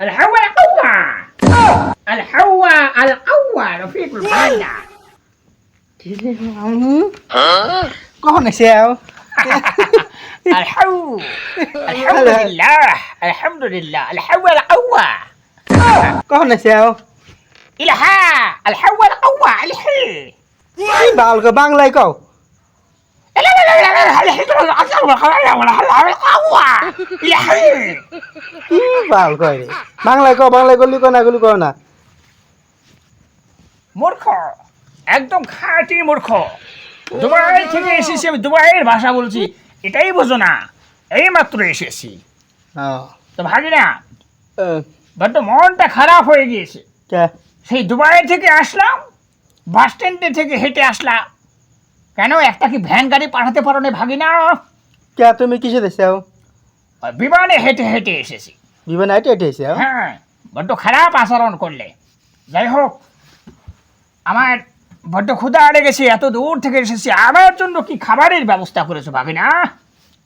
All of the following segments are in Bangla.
الحواء القوة الحواء القوة رفيق فيك الباندا كون ساو الحو. الحمد لله. الحمد لله. الحو القوة كون ساو إلها الحوا القوة الحي. لايكو. বাংলায় বাংলায় গলি না গলি না মূর্খ একদম খাঁটি মূর্খ দুবাই থেকে এসেছি আমি দুবাইয়ের ভাষা বলছি এটাই বোঝো না এই মাত্র এসেছি তো ভাবি না বড্ড মনটা খারাপ হয়ে গিয়েছে সেই দুবাই থেকে আসলাম, বাস স্ট্যান্ডে থেকে হেঁটে আসলাম। কেন একটা কি ভ্যান গাড়ি পাঠাতে পারো না ভাগিনা? কে তুমি কিসে দেশেও বিমানে হেঁটে হেঁটে এসেছি। বিমান হেঁটে আইটে এসেও হ্যাঁ বড্ড খারাপ আচরণ করলে। যাই হোক আমার বড্ড ক্ষুদা আড়ে গেছে এত দূর থেকে এসেছি। আমার জন্য কি খাবারের ব্যবস্থা করেছ ভাবিনা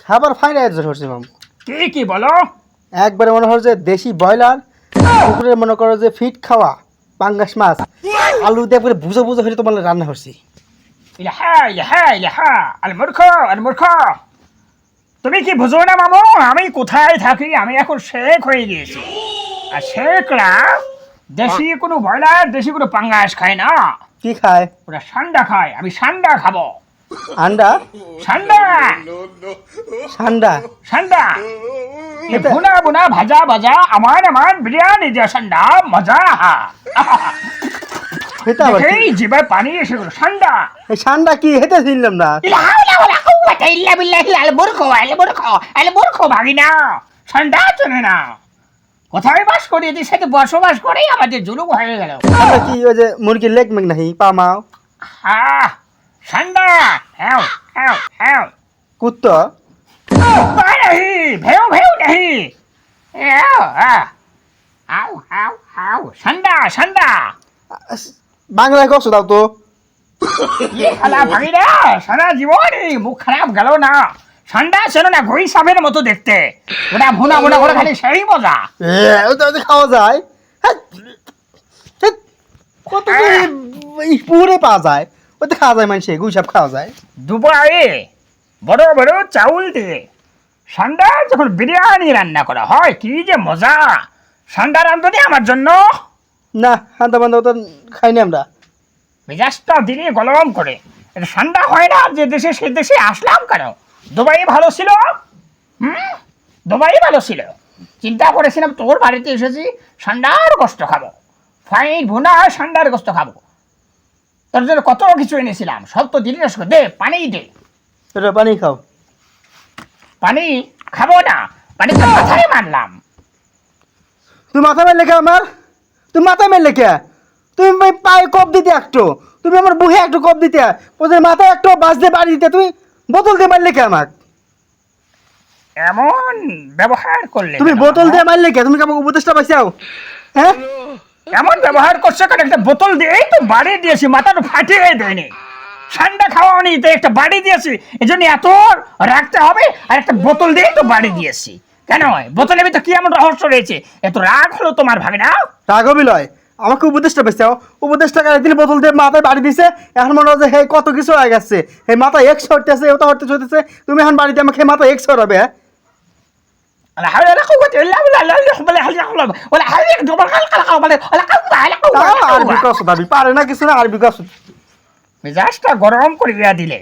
খাবার ফাইন আয়োজন হচ্ছে মাম। কি কি বলো? একবারে মনে হয় যে দেশি ব্রয়লার পুকুরের মনে করো যে ফিট খাওয়া পাঙ্গাস মাছ আলু দিয়ে একবারে বুঝো বুঝো হয়ে তোমার রান্না করছি। ইলাহা ইলাহা ইলাহা আল মূর্খ আল মূর্খ তুমি কি বুঝো না মামু? আমি কোথায় থাকি? আমি এখন শেখ হয়ে গিয়েছি। আর শেখরা দেশি কোনো ব্রয়লার দেশি কোনো পাঙ্গাস খায় না। কি খায়? ওরা সান্ডা খায়। আমি সান্ডা খাব। আন্ডা সান্ডা। সান্ডা? সান্ডা। ভুনা ভুনা ভাজা ভাজা আমার আমার বিরিয়ানি যে সান্ডা মজা। হেতা আবার এই জিবায় পানি এসে গেল এই ঠান্ডা কি? হেতে ছিলাম না। ইলা হাওলা ওয়ালা কুওয়াতা ইল্লা বিল্লাহি আল বুরখো আল বুরখো ভাগিনা। ঠান্ডা চলে না। কোথায় বাস করি এদের সাথে বসবাস করেই আমাদের জুলুম হয়ে কি ওই যে মুরগির লেগ মেঘ নাহি? পা মাও। হ্যাঁ ঠান্ডা। হ্যাঁ হ্যাঁ হ্যাঁ কুত্ত। নাহি ভেউ ভেউ নাহি। আও আও আও ঠান্ডা বাংলায় কষ্ট দাও তো। খালা ভাগিনা সারা জীবন এই মুখ খারাপ গেল না। ঠান্ডা ছিল না সাপের মতো দেখতে। ওটা ভুনা ভুনা করে খালি সেই মজা। ওটা ওটা খাওয়া যায়। হ্যাঁ, কত পুরে পাওয়া যায়। ওতে খাওয়া যায় মানুষে গুইসাপ খাওয়া যায়। দুবাইয়ে বড় বড় চাউল দিয়ে ঠান্ডা যখন বিরিয়ানি রান্না করা হয় কি যে মজা। ঠান্ডা রান্ধনি আমার জন্য। না হান্দা বান্দা তো খাইনি আমরা। মেজাজটা দিনে গরম করে। এটা ঠান্ডা হয় না যে দেশে সে দেশে আসলাম কেন? দুবাই ভালো ছিল? হুম? দুবাই ভালো ছিল। চিন্তা করেছিলাম তোর বাড়িতে এসেছি ঠান্ডার কষ্ট খাব। ফাইন ভুনা ঠান্ডার কষ্ট খাব। তোর জন্য কত কিছু এনেছিলাম সব তো দিলি না দে পানি দে। এটা পানি খাও। পানি খাব না পানি তো মাথায় মারলাম। তুমি মাথা মেলে কে আমার? তুমি মাথা মেলে কে তুমি পায়ে কপ দিতে একটু। তুমি আমার বুহে একটু কপ দিতে। ওদের মাথায় একটু বাস দিয়ে বাড়ি দিতে। তুমি বোতল দিয়ে মারলে কে আমাক? এমন ব্যবহার করলে তুমি বোতল? দিয়ে মারলে কে? তুমি কি আমাকে উপদেশটা পাইছাও? হ্যাঁ? এমন ব্যবহার করছে কারণ একটা বোতল দিয়ে এই তো বাড়ি দিয়েছি মাথাটা ফাটিয়ে দেয়নি। ঠান্ডা খাওয়ানি তো একটা বাড়ি দিয়েছি। এই জন্য এত রাখতে হবে আর একটা বোতল দিয়ে তো বাড়ি দিয়েছি। কেন বোতলের ভিতরে কি এমন রহস্য রয়েছে এত রাগ হলো তোমার ভাগে না রাগবি লয় আমাকে উপদেশটা পাইছাও উপদেশটা কারে দিলে বোতল দিয়ে মাথায় বাড়ি দিছে এখন মনে হয় যে হে কত কিছু হয়ে গেছে হে মাথায় এক্স হরতেছে ওটা হরতে চলতেছে তুমি এখন বাড়িতে আমাকে মাথায় এক্স হরাবে হ্যাঁ لا حول ولا قوة إلا بالله لا حول ولا حول ولا حول ولا قوة ولا قوة ولا তাও قوة আরবি কষ্ট দাবি পারে না কিছু না আরবি কষ্ট মেজাজটা গরম করে দিয়া দিলে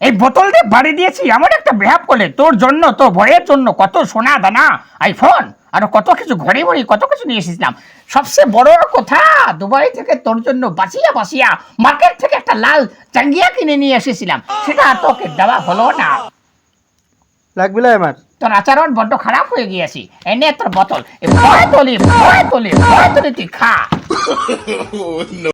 এই বোতল দিয়ে বাড়ি দিয়েছি এমন একটা বেহাব করলে তোর জন্য তোর ভয়ের জন্য কত সোনা দানা আইফোন আর কত কিছু ঘড়ি ঘড়ি কত কিছু নিয়ে এসেছিলাম। সবচেয়ে বড় কথা দুবাই থেকে তোর জন্য বাঁচিয়া বাঁচিয়া মার্কেট থেকে একটা লাল চাঙ্গিয়া কিনে নিয়ে এসেছিলাম। সেটা তোকে দেওয়া হলো না। লাগবি লয় আমার তোর আচরণ বড্ড খারাপ হয়ে গিয়েছি। এনে তোর বোতল। ভয় তলি ভয় তলি ভয় তলি তুই খা।